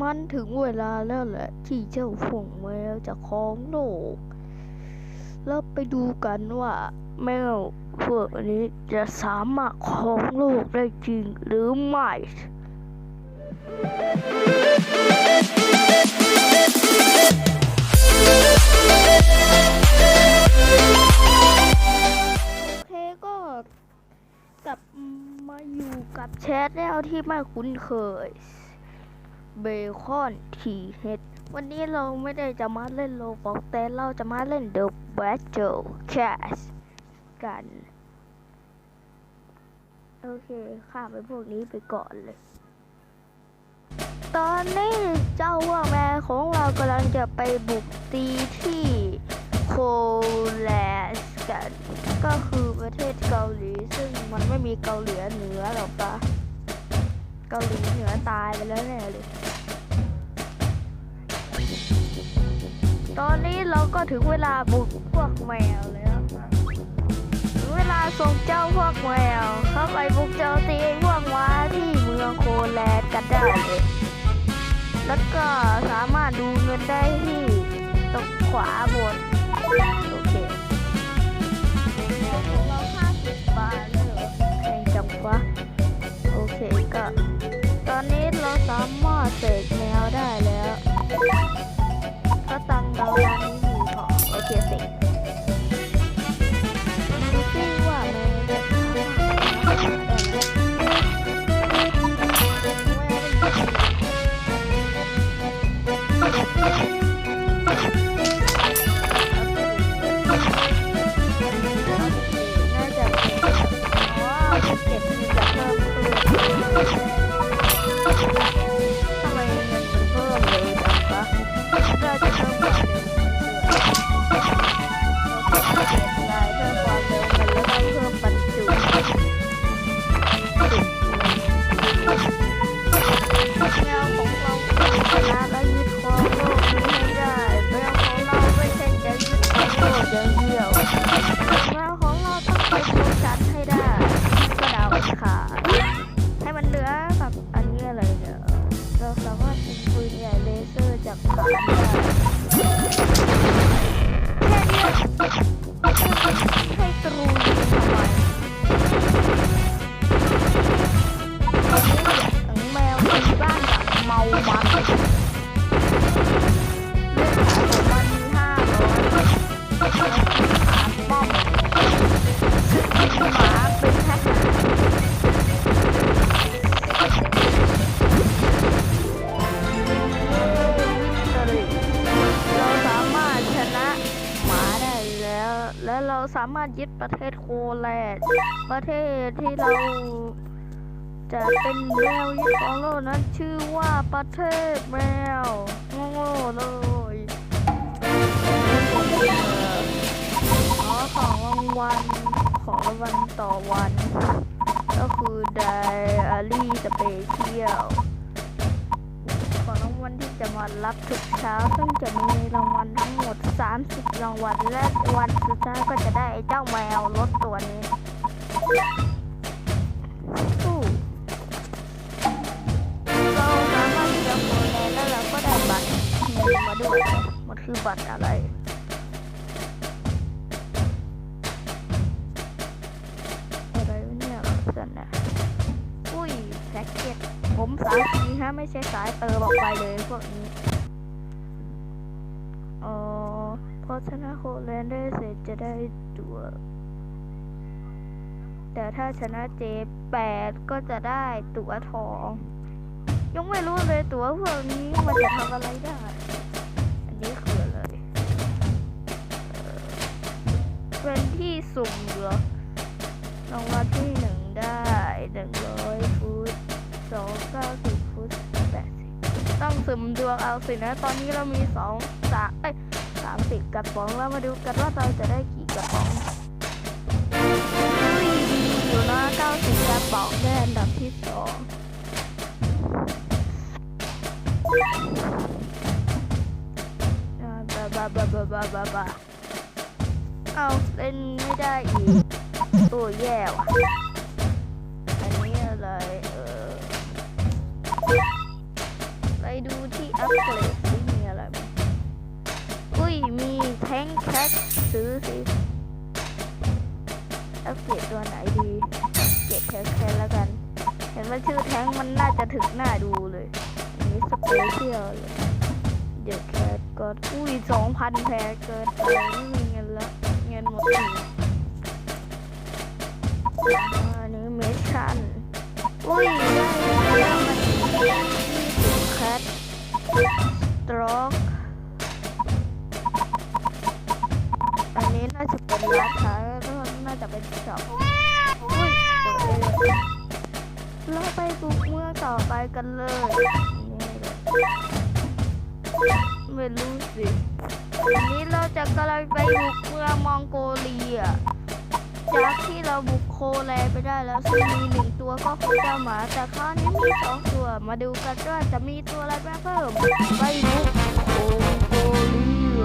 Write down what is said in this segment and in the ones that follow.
มันถึงเวลาแล้วแหละที่เจ้าฝงแมวจะครองโลกแล้วไปดูกันว่าแมวพวกนี้จะสามารถครองโลกได้จริงหรือไม่ โอเคก็กลับมาอยู่กับแชทแล้วที่ไม่คุ้นเคย เบคอนทีเฮดวันนี้เราไม่ได้จะมาเล่นโลบอกแต่เราจะมาเล่น The Battle Cast กัน โอเคข้าไปพวกนี้ไปก่อนเลย ตอนนี้เจ้าว่าแม่ของเรากำลังจะไปบุกตีที่โคแลสกัน ก็คือประเทศเกาหลี ซึ่งมันไม่มีเกาหลีเหนือหรอกปะาหลีเหนือตายไปแล้วแน่เลย ตอนนี้เราก็ถึงเวลาบุกพวกแมวแล้วถึงเวลาส่งเจ้าพวกแมวเข้าไปบุกโจมตีพวกม้าที่เมืองโคแลนด์กันได้เลยแล้วก็สามารถดูเงินได้ที่ตรงขวาบน 口。าสามารถยึดประเทศโคแลนด์ประเทศที่เราจะเป็นแมวยึดของโลกนั้นชื่อว่าประเทศแมวโง่เลยขอของรางวัลของรางวัลต่อวัน ก็คือไดอารี่สเปเชียล วันที่จะมารับทุกเช้า ซึ่งจะมีรางวัลทั้งหมด 30 รางวัล และวันสุดท้ายก็จะได้ไอ้เจ้าแมวรถตัวนี้เราสามารถที่จะโคแลนด์แล้วเราก็ได้บัตรเงินมาด้วยมันคือบัตรอะไร สายสีฮะไม่ใช่สายเตอร์บอกไปเลยพวกนี้อ๋อพอชนะโคแลนด์ได้เสร็จจะได้ตัว แต่ถ้าชนะเจแปดก็จะได้ตั๋วทอง ยังไม่รู้เลยตั๋วพวกนี้มันจะทำอะไรได้ อันนี้คืออะไรเอ่อเป็นที่สุ่มเหรอรางวัลที่หนึ่งได้หนึ่งร้อยฟุต สองเก้าสิบฟุตแปดสิบต้องสุ่มดวงเอาสินะ ตอนนี้เรามีสองสามเอ้ยสามสิบกระป๋องแล้วมาดูกันว่าเราจะได้กี่กระป๋องอยดีอยู่นะเก้าสิบกระป๋องได้อันดับที่สองอ่าบาบาบาบาบาบาเอาเล่นไม่ได้อีก โอ้แย่ว่ะ อันนี้อะไรเปดูอัปเกรดที่มีอะไรบ้างอุ้ย มีแท้งแคทซื้อสิอัปเกรดตัวไหนดีเก็บแท้งแคทแล้วกัน เห็นว่าชื่อแท้งมันน่าจะถึกหน้าดูเลยอันนี้สเปเชียลเลยเดี๋ยวแคทก็อุ้ยสองพันแพ้เกินไปไม่มีเงินละเงินหมดทีอันนี้เมชั่นอุ้ย สตรอก อันนี้น่าจะเป็นราคาแล้น่าจะเป็นช็อปอุ้ยเราไปบุกเมืองต่อไปกันเลยนี่เลยไม่รู้สิวันนี้เราจะกำลังไปบุกเมืองมองโกเลีย จากที่เราบุกโคแลไปได้แล้วซึ่งมีหนึ่งตัวก็คือเจ้าหมา แต่คราวนี้มีสองตัวมาดูกันว่าจะมีตัวอะไรมาเพิ่มไปบุกโคโกเล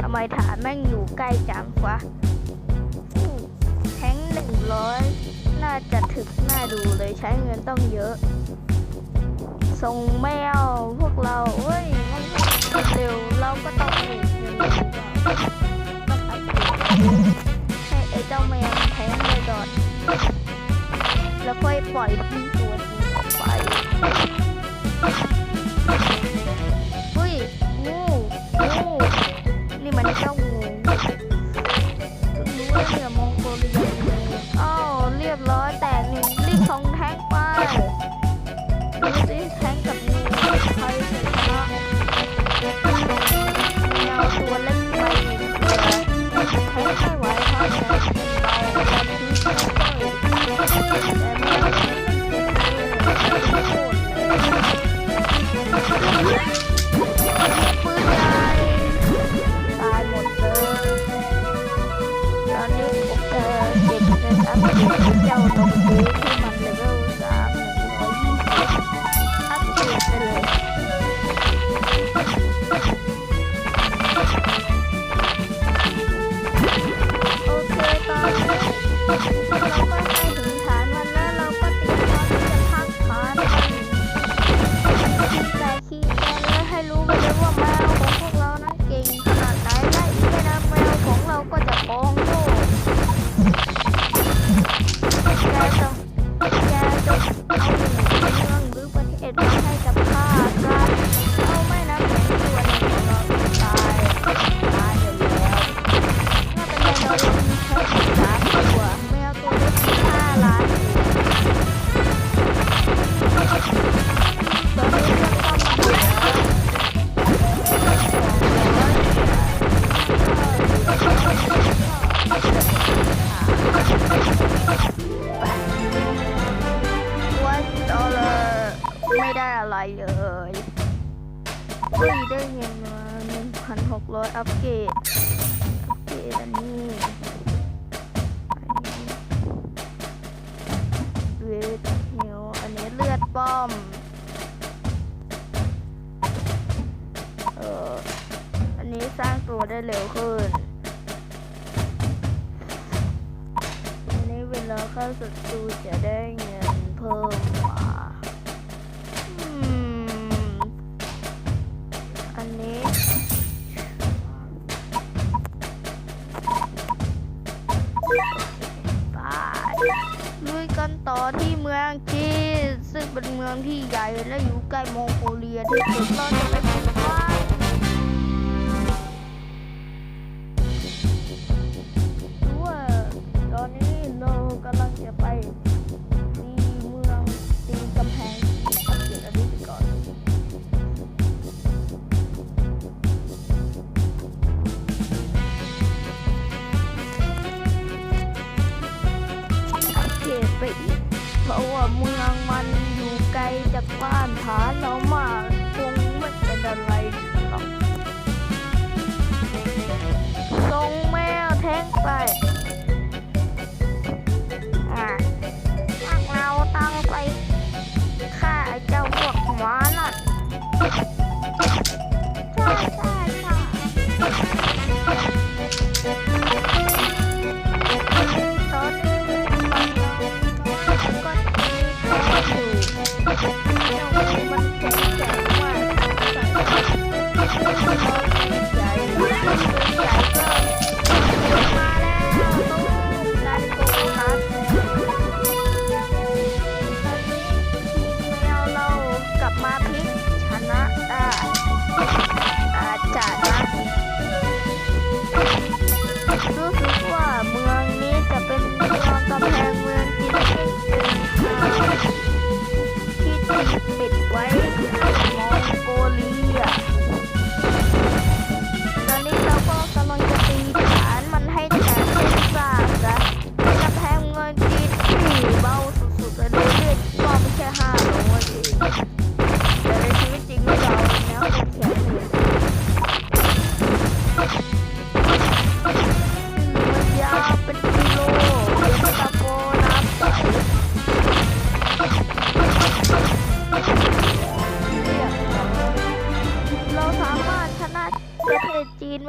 ทำไมฐานแม่งอยู่ใกล้จังวะแทงหนึ่งร้อยน่าจะถึกน่าดูเลยใช้เงินต้องเยอะส่งแมวพวกเราเฮ้ย ปล่อยทิ้งตัวนี้ไป ร้อยอัปเกรดอัปเกรดอันนี้อันนี้เวทฮิวอันนี้เลือดป้อม เอออันนี้สร้างตัวได้เร็วขึ้น อันนี้เวลาเข้าศัตรูจะได้เงินเพิ่ม เป็นเมืองที่ใหญ่และอยู่ใกล้มองโกเลียที่สุดเราจะไปบุก จากบ้านฐานเรา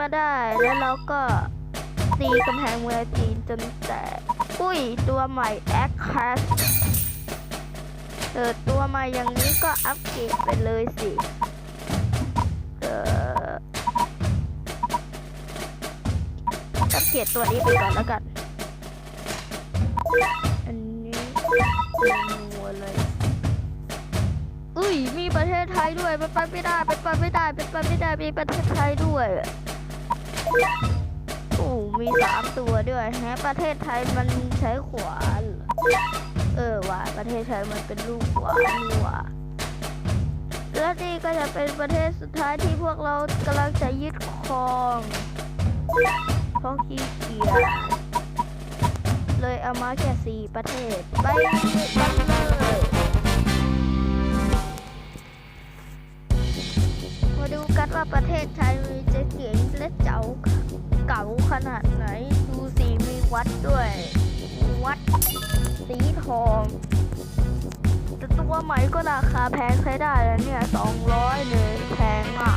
าได้ แล้วเราก็ตีกำแพงเมืองจีนจนแตกอุ้ย ตัวใหม่แอคแคสเออตัวใหม่อย่างนี้ก็อัปเกรดไปเลยสิเอออัปเกรดตัวนี้ไปก่อนแล้วกัน อันนี้นัวเลยอุ้ย มีประเทศไทยด้วยเป็นไปไม่ได้เป็นไปไม่ได้เป็นไปไม่ได้ มีประเทศไทยด้วย โอ้มีสามตัวด้วยแฮะประเทศไทยมันใช้ขวานเออว่ะประเทศไทยมันเป็นลูกขวานนี่ว่ะและนี่ก็จะเป็นประเทศสุดท้ายที่พวกเรากำลังจะยึดครองเพราะขี้เกียจเลยเอามาแค่สี่ประเทศไปกันเลยมาดูกันว่าประเทศไทยมีจะเก๋งและเจ๋า เก่าขนาดไหน ดูสิมีวัดด้วย วัดสีทองแต่ตัวใหม่ก็ราคาแพงใช้ได้แล้วเนี่ยสองร้อยเลยแพงอะ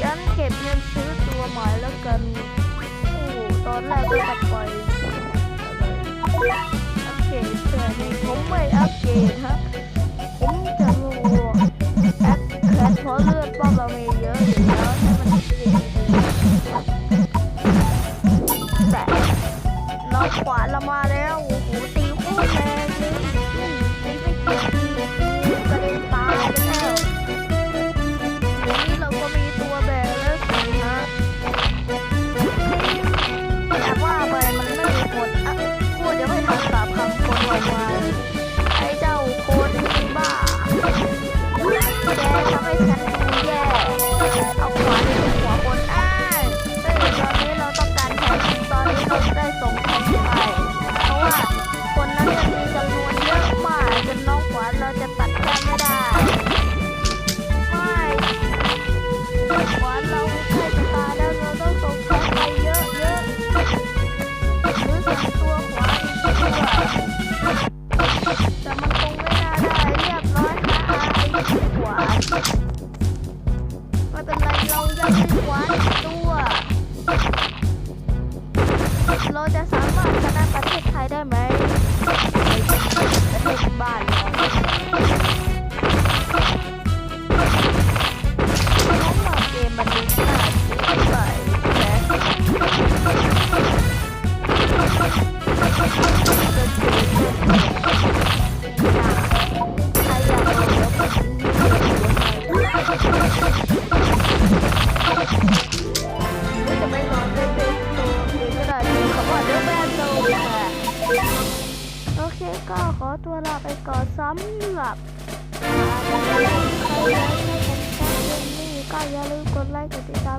ยันเก็บเงินซื้อตัวใหม่แล้วกันโอ้ตอนแรกก็จะปล่อยอัปเกรดเฉยนี่ผมไม่อัปเกรดฮะ ราะเลือดป้อมเรามีเยอะอยู่แล้วให้มันอัปเกรดแต่น้องขวานเรามาแล้ว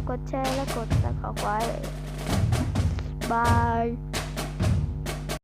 กดแชร์และกดซับสไครต์บาย